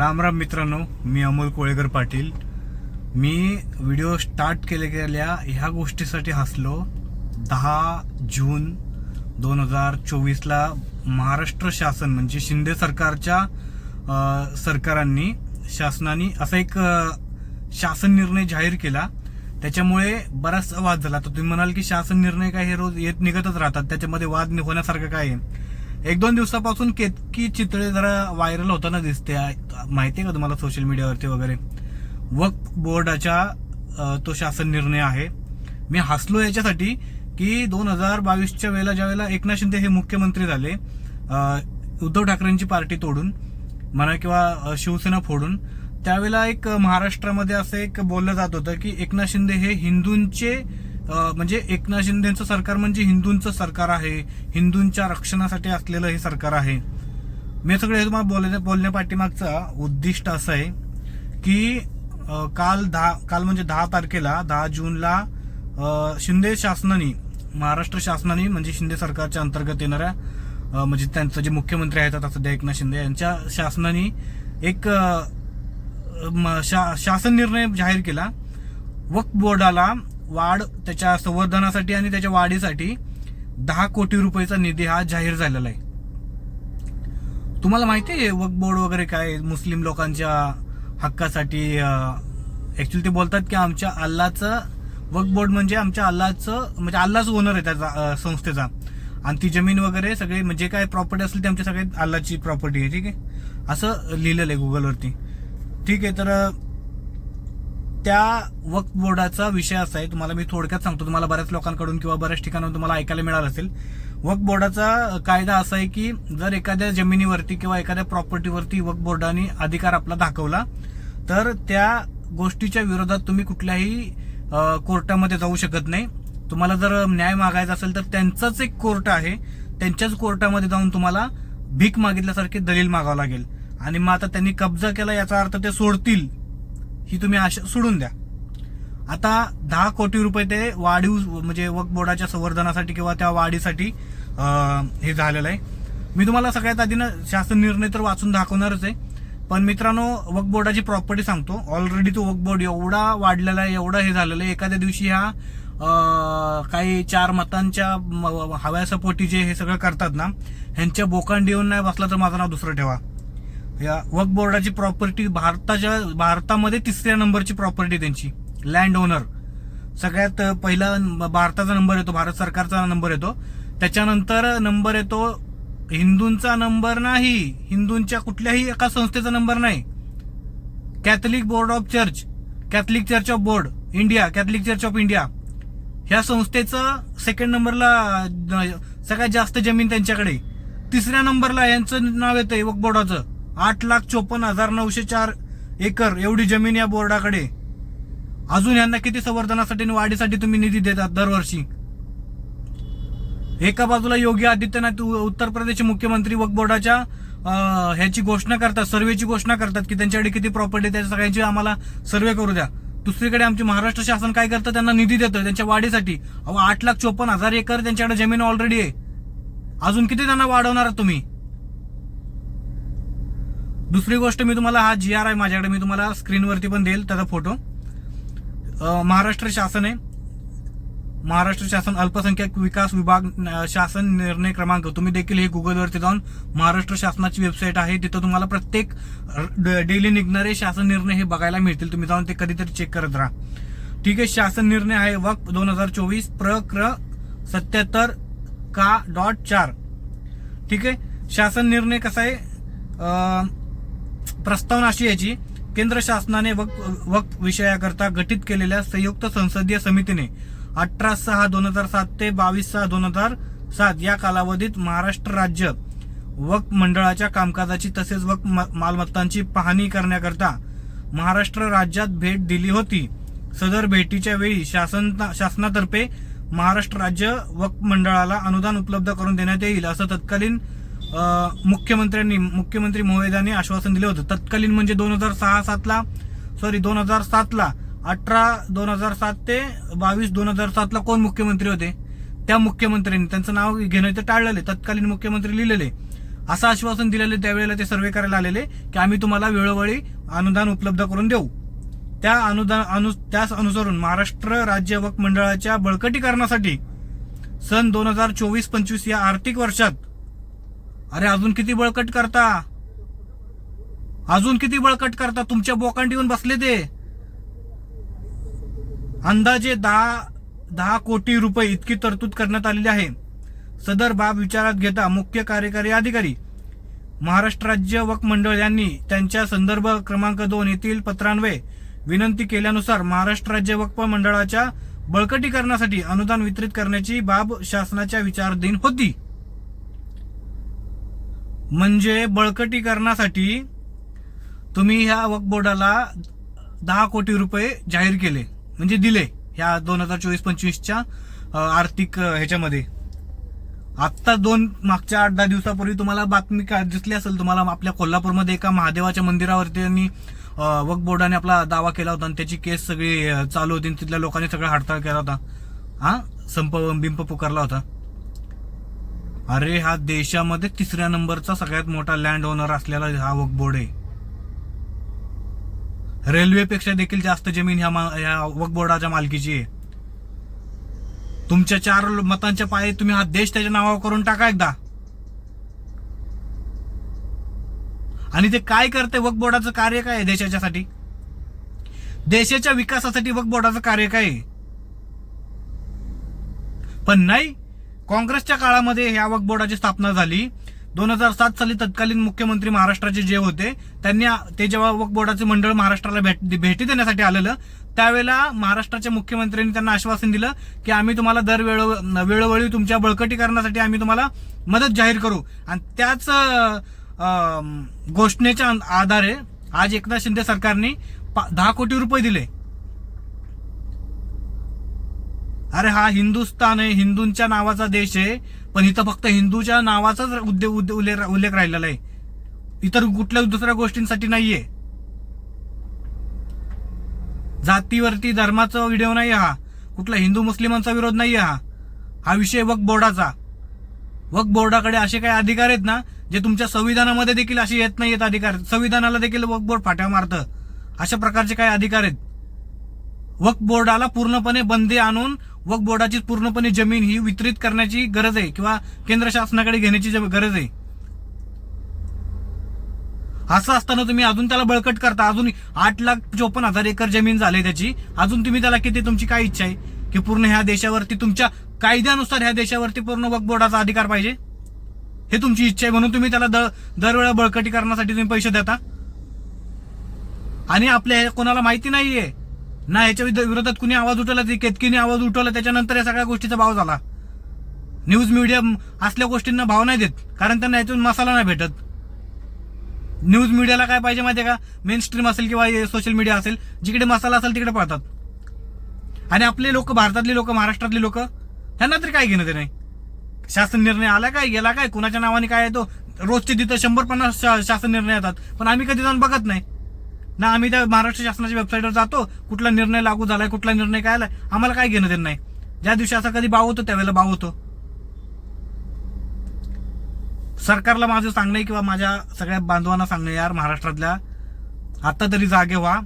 राम राम मित्रांनो मी अमोल कोळेकर पाटील. मी व्हिडिओ स्टार्ट केले गेल्या ह्या गोष्टीसाठी हसलो. दहा जून दोन हजार चोवीसला महाराष्ट्र शासन म्हणजे शिंदे सरकारच्या सरकारांनी शासनाने असा एक शासन निर्णय जाहीर केला. त्याच्यामुळे बराचसा वाद झाला. तर तुम्ही म्हणाल की शासन निर्णय काय हे रोज येत निघतच राहतात. त्याच्यामध्ये वाद होण्यासारखं काय आहे? एक दोन दिवसापासून केतकी चित्रे जरा व्हायरल होताना दिसते माहिती आहे का तुम्हाला सोशल मीडियावरती वगैरे? वक्फ बोर्डाच्या तो शासन निर्णय आहे. मी हसलो याच्यासाठी की दोन हजार बावीसच्या वेळेला ज्या वेळेला एकनाथ शिंदे हे मुख्यमंत्री झाले उद्धव ठाकरेंची पार्टी तोडून म्हणा किंवा शिवसेना फोडून त्यावेळेला एक महाराष्ट्रामध्ये असं एक बोललं जात होतं की एकनाथ शिंदे हे हिंदूंचे म्हणजे एकनाथ शिंदेचं सरकार म्हणजे हिंदूंचं सरकार आहे. हिंदूंच्या रक्षणासाठी असलेलं हे सरकार आहे. मी सगळं हे तुम्हाला बोलण्या बोलण्या पाठीमागचा उद्दिष्ट असं आहे की काल दहा काल म्हणजे दहा तारखेला दहा जूनला शिंदे शासनाने महाराष्ट्र शासनाने म्हणजे शिंदे सरकारच्या अंतर्गत येणाऱ्या म्हणजे त्यांचं जे मुख्यमंत्री आहेत आता सध्या एकनाथ शिंदे यांच्या शासनाने एक म- शा- शासन निर्णय जाहीर केला. वक्फ बोर्डाला वाढ त्याच्या संवर्धनासाठी आणि त्याच्या वाढीसाठी दहा कोटी रुपयाचा निधी हा जाहीर झालेला आहे. तुम्हाला माहिती आहे वक बोर्ड वगैरे काय मुस्लिम लोकांच्या हक्कासाठी ऍक्च्युली ते बोलतात की आमच्या अल्लाचं वक बोर्ड म्हणजे आमच्या अल्लाचं म्हणजे अल्लाच ओनर आहे त्या संस्थेचा. आणि ती जमीन वगैरे सगळे म्हणजे काय प्रॉपर्टी असेल ती आमच्या सगळे अल्लाची प्रॉपर्टी आहे ठीक आहे? असं लिहिलेलं आहे गुगलवरती ठीक आहे तर त्या वक्फ बोर्डाचा विषय असा आहे तुम्हाला मी थोडक्यात सांगतो तुम्हाला बऱ्याच लोकांकडून किंवा बऱ्याच ठिकाणाहून तुम्हाला ऐकायला मिळालं असेल. वक्फ बोर्डाचा कायदा असा आहे की जर एखाद्या जमिनीवरती किंवा एखाद्या प्रॉपर्टीवरती वक्फ बोर्डाने अधिकार आपला दाखवला तर त्या गोष्टीच्या विरोधात तुम्ही कुठल्याही कोर्टामध्ये जाऊ शकत नाही. तुम्हाला जर न्याय मागायचा असेल तर त्यांचाच एक कोर्ट आहे. त्यांच्याच कोर्टामध्ये जाऊन तुम्हाला भीक मागितल्यासारखी दलील मागावं लागेल. आणि मग आता त्यांनी कब्जा केला याचा अर्थ ते सोडतील. ही तुम्ही आशा सोडून द्या. आता दहा कोटी रुपये ते वाढीव म्हणजे वक्फ बोर्डाच्या संवर्धनासाठी किंवा त्या वाढीसाठी हे झालेलं आहे. मी तुम्हाला सगळ्यात आधी ना शासन निर्णय तर वाचून दाखवणारच आहे. पण मित्रांनो वक्फ बोर्डाची प्रॉपर्टी सांगतो. ऑलरेडी तो वक्फ बोर्ड एवढा वाढलेला आहे एवढा हे झालेलं आहे. एखाद्या दिवशी ह्या काही चार मतांच्या हव्यासपोटी जे हे सगळं करतात ना ह्यांच्या बोकांडी येऊन नाही बसला तर माझं नाव दुसरं ठेवा. या वक्फ बोर्डाची प्रॉपर्टी भारताच्या भारतामध्ये तिसऱ्या नंबरची प्रॉपर्टी त्यांची. लँड ओनर सगळ्यात पहिला भारताचा नंबर येतो भारत सरकारचा नंबर येतो. त्याच्यानंतर नंबर येतो हिंदूंचा नंबर नाही. हिंदूंच्या कुठल्याही एका संस्थेचा नंबर नाही. Catholic board of church Catholic church of board India Catholic church of India ह्या संस्थेचं सेकंड नंबरला सगळ्यात जास्त जमीन त्यांच्याकडे तिसऱ्या नंबरला यांचं नाव येतं वक बोर्डाचं आठ लाख चोपन्न हजार नऊशे चार एकर एवढी जमीन या बोर्डाकडे. अजून यांना किती संवर्धनासाठी आणि वाढीसाठी तुम्ही निधी देतात दरवर्षी? एका बाजूला योगी आदित्यनाथ उत्तर प्रदेशचे मुख्यमंत्री वक्फ बोर्डाच्या ह्याची घोषणा करतात सर्वेची घोषणा करतात की त्यांच्याकडे किती प्रॉपर्टी त्याच्या सगळ्यांची आम्हाला सर्वे करू द्या. दुसरीकडे आमचे महाराष्ट्र शासन काय करतं? त्यांना निधी देतं त्यांच्या वाढीसाठी. अहो आठ लाख चोपन्न हजार एकर त्यांच्याकडे जमीन ऑलरेडी आहे. अजून किती त्यांना वाढवणार तुम्ही? दुसरी गोष्ट मी तुम्हाला हा जी आर आहे माझ्याकडे मी तुम्हाला स्क्रीनवरती पण देईल त्याचा फोटो. महाराष्ट्र शासन आहे. महाराष्ट्र शासन अल्पसंख्याक विकास विभाग शासन निर्णय क्रमांक तुम्ही देखील हे गुगलवरती जाऊन महाराष्ट्र शासनाची वेबसाईट आहे. तिथं तुम्हाला प्रत्येक डेली निघणारे शासन निर्णय हे बघायला मिळतील. तुम्ही जाऊन ते कधीतरी चेक करत राहा. ठीक आहे शासन निर्णय आहे वक्फ दोन हजार चोवीस प्रक्र सत्याहत्तर का डॉट चार. ठीक आहे शासन निर्णय कसा आहे? प्रस्तावना अशी याची केंद्र शासनाने वक्फ वक्फ विषयाकरता गठीत केलेल्या संयुक्त संसदीय समितीने अठरा सहा दोन हजार सात ते बावीस सहा दोन हजार सात या कालावधीत महाराष्ट्र राज्य वक्फ मंडळाच्या कामकाजाची तसेच वक्फ म- मालमत्तांची पाहणी करण्याकरता महाराष्ट्र राज्यात भेट दिली होती. सदर भेटीच्या वेळी शासन शासनातर्फे महाराष्ट्र राज्य वक्फ मंडळाला अनुदान उपलब्ध करून देण्यात येईल असं तत्कालीन मुख्यमंत्र्यांनी मुख्यमंत्री महोदयांनी आश्वासन दिलं होतं. तत्कालीन म्हणजे दोन हजार सहा सातला सॉरी दोन हजार सातला अठरा दोन हजार सात ते बावीस दोन हजार सातला कोण मुख्यमंत्री होते? त्या मुख्यमंत्र्यांनी. त्यांचं नाव घेणं ते टाळलेले तत्कालीन मुख्यमंत्री लिहिलेले असं आश्वासन दिलेले त्यावेळेला ते सर्वे करायला आलेले की आम्ही तुम्हाला वेळोवेळी अनुदान उपलब्ध करून देऊ. त्या अनुदान अनु त्यास अनुसरून महाराष्ट्र राज्य वक्फ मंडळाच्या बळकटीकरणासाठी सन दोन हजार चोवीस पंचवीस या आर्थिक वर्षात अरे अजून किती बळकट करता? अजून किती बळकट करता? तुमच्या बोकांड येऊन बसले ते. अंदाजे दहा दहा कोटी रुपये इतकी तरतूद करण्यात आलेली आहे. सदर बाब विचारात घेता मुख्य कार्यकारी अधिकारी महाराष्ट्र राज्य वक्फ मंडळ यांनी त्यांच्या संदर्भ क्रमांक दोन येथील पत्रान्वये विनंती केल्यानुसार महाराष्ट्र राज्य वक्फ मंडळाच्या बळकटीकरणासाठी अनुदान वितरित करण्याची बाब शासनाच्या विचाराधीन होती. म्हणजे बळकटीकरणासाठी तुम्ही ह्या वकबोर्डाला दहा कोटी रुपये जाहीर केले म्हणजे दिले ह्या दोन हजार चोवीस पंचवीसच्या आर्थिक ह्याच्यामध्ये. आत्ता दोन मागच्या आठ दहा दिवसापूर्वी तुम्हाला बातमी काय दिसली असेल तुम्हाला आपल्या कोल्हापूरमध्ये एका महादेवाच्या मंदिरावरती त्यांनी वक्फ बोर्डाने आपला दावा केला होता आणि त्याची केस सगळी चालू होती आणि तिथल्या लोकांनी सगळा हडताळ केला होता. हा? संप बिंप पुकारला होता. अरे हा देशामध्ये तिसऱ्या नंबरचा सगळ्यात मोठा लँड ओनर असलेला हा वकबोर्ड बोर्ड आहे रेल्वेपेक्षा देखील जास्त जमीन ह्या मा- ह्या वकबोर्डाच्या बोर्डाच्या मालकीची आहे. तुमच्या चार मतांच्या पायी तुम्ही हा देश त्याच्या नावावर करून टाका एकदा. आणि ते काय करते वक बोर्डाचं कार्य काय आहे देशाच्यासाठी? देशाच्या विकासासाठी वक बोर्डाचं कार्य काय आहे? पण नाही काँग्रेसच्या काळामध्ये ह्या वक्फ बोर्डाची स्थापना झाली. दोन हजार सात साली तत्कालीन मुख्यमंत्री महाराष्ट्राचे जे होते त्यांनी ते जेव्हा वक्फ बोर्डाचे मंडळ महाराष्ट्राला भेट भेटी देण्यासाठी आलेलं त्यावेळेला महाराष्ट्राच्या मुख्यमंत्र्यांनी त्यांना आश्वासन दिलं की आम्ही तुम्हाला दर वेळो वेळोवेळी तुमच्या बळकटीकरणासाठी आम्ही तुम्हाला मदत जाहीर करू. आणि त्याच घोषणेच्या आधारे आज एकनाथ शिंदे सरकारने पा- दहा कोटी रुपये दिले. अरे हा हिंदुस्थान आहे हिंदूंच्या नावाचा देश आहे पण इथं फक्त हिंदूच्या नावाचाच उद्दे- उल्लेख उल्लेख राहिलेला आहे. इतर कुठल्या दुसऱ्या गोष्टींसाठी नाहीये. जातीवरती धर्माचा व्हिडिओ नाही हा. कुठला हिंदू मुस्लिमांचा विरोध नाही हा. हा विषय वक्फ बोर्डाचा. वक्फ बोर्डाकडे असे काही अधिकार आहेत ना जे तुमच्या संविधानामध्ये देखील असे येत नाही आहेत अधिकार. संविधानाला देखील वक्फ बोर्ड फाट्या मारतं. अशा प्रकारचे काही अधिकार आहेत. वक्फ बोर्डाला पूर्णपणे बंदी आणून वक्फ बोर्डाची पूर्णपणे जमीन ही वितरित करण्याची गरज आहे किंवा केंद्र शासनाकडे घेण्याची गरज आहे? असं असताना तुम्ही अजून त्याला बळकट करता. अजून आठ लाख चोपन्न हजार एकर जमीन झाली त्याची. अजून तुम्ही त्याला किती तुमची काय इच्छा आहे? की पूर्ण ह्या देशावरती तुमच्या कायद्यानुसार ह्या देशावरती पूर्ण वक्फ बोर्डाचा अधिकार पाहिजे? हे तुमची इच्छा आहे म्हणून तुम्ही त्याला द- दरवेळा बळकटीकरणासाठी तुम्ही पैसे देता? आणि आपल्या हे कोणाला माहिती नाहीये. ना याच्या विरोधात कुणी आवाज उठवला ते केतकीने आवाज उठवला त्याच्यानंतर या सगळ्या गोष्टीचा भाव झाला. न्यूज मीडिया असल्या गोष्टींना भाव नाही देत कारण त्यांना यातून मसाला नाही भेटत. न्यूज मीडियाला काय पाहिजे माहिती का? मेन स्ट्रीम असेल किंवा सोशल मीडिया असेल जिकडे मसाला असेल तिकडे पळतात. आणि आपले लोक भारतातले लोक महाराष्ट्रातले लोक त्यांना तरी काय घेणं ते नाही शासन निर्णय आला काय गेला काय कुणाच्या नावाने काय येतो रोजचे तिथं शंभर पन्नास शा- शासन निर्णय येतात पण आम्ही कधी जाऊन बघत नाही. ना आम्ही त्या महाराष्ट्र शासनाच्या वेबसाईटवर जातो कुठला निर्णय लागू झालाय कुठला निर्णय काय आलाय आम्हाला काय घेणं देणं नाही. ज्या दिवशी असा कधी भाव होतो त्यावेळेला बाव होतो. सरकारला माझं सांगणं आहे किंवा माझ्या सगळ्या बांधवांना सांगणं यार महाराष्ट्रातल्या आता तरी जागे व्हा.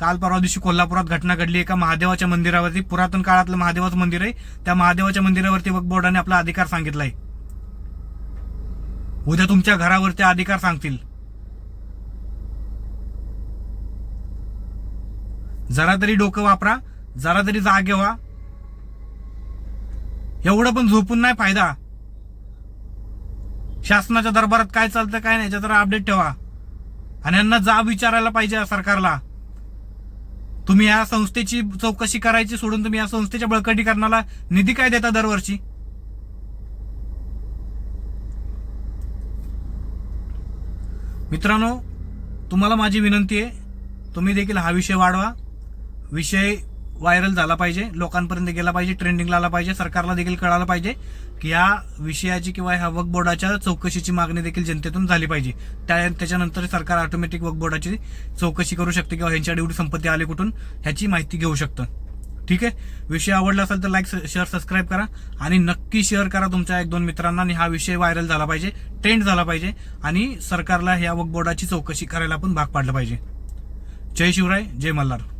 काल परवा दिवशी कोल्हापुरात घटना घडली एका महादेवाच्या मंदिरावरती पुरातन काळातलं महादेवाचं मंदिर आहे. त्या महादेवाच्या मंदिरावरती वक्फ बोर्डाने आपला अधिकार सांगितलाय. उद्या तुमच्या घरावरती अधिकार सांगतील. जरा तरी डोकं वापरा जरा तरी जागे व्हा एवढं पण झोपून नाही फायदा. शासनाच्या दरबारात काय चालतं काय नाही याच्यात जरा अपडेट ठेवा. आणि यांना जाब विचारायला पाहिजे सरकारला. तुम्ही या संस्थेची चौकशी करायची सोडून तुम्ही या संस्थेच्या बळकटीकरणाला निधी काय देता दरवर्षी? मित्रांनो तुम्हाला माझी विनंती आहे तुम्ही देखील हा विषय वाढवा. विषय व्हायरल झाला पाहिजे लोकांपर्यंत गेला पाहिजे ट्रेंडिंगला आला पाहिजे सरकारला देखील कळालं पाहिजे की या विषयाची किंवा ह्या वक बोर्डाच्या चौकशीची मागणी देखील जनतेतून झाली पाहिजे. त्या त्याच्यानंतर सरकार ऑटोमॅटिक वक बोर्डाची चौकशी करू शकते किंवा ह्यांच्या एवढी संपत्ती आली कुठून ह्याची माहिती घेऊ शकतं. ठीक आहे? विषय आवडला असेल तर लाईक शेअर सबस्क्राईब करा आणि नक्की शेअर करा तुमच्या एक दोन मित्रांना आणि हा विषय व्हायरल झाला पाहिजे ट्रेंड झाला पाहिजे आणि सरकारला ह्या वक बोर्डाची चौकशी करायला पण भाग पाडलं पाहिजे. जय शिवराय जय मल्हार.